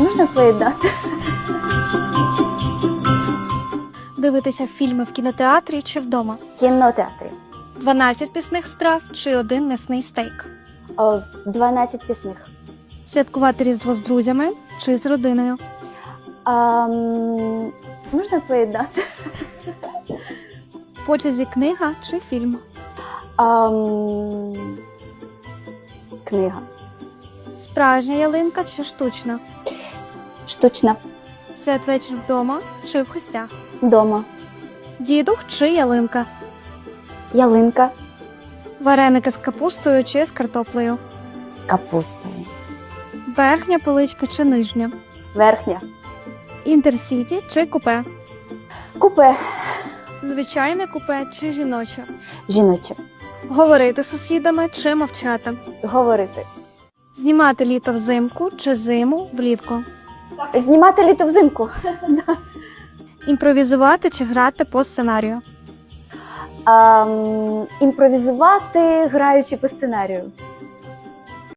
Можна поєднати? Дивитися фільми в кінотеатрі чи вдома. В кінотеатрі. 12 пісних страв чи один м'ясний стейк. О, 12 пісних. Святкувати Різдво з друзями чи з родиною. А, можна поєднати? В потязі книга чи фільм. А, книга. Справжня ялинка чи штучна. Штучна. Святвечір вдома чи в гостях. Дома. Дідух чи ялинка. Ялинка Вареники з капустою чи з картоплею. з капустою. Верхня поличка чи нижня. Верхня. Інтерсіті чи купе. Купе. Звичайне купе чи жіноче. Жіноче. Говорити з сусідами чи мовчати. Говорити. Знімати літо взимку чи зиму влітку. Знімати літо взимку. Імпровізувати чи грати по сценарію. Ем, імпровізувати, граючи по сценарію.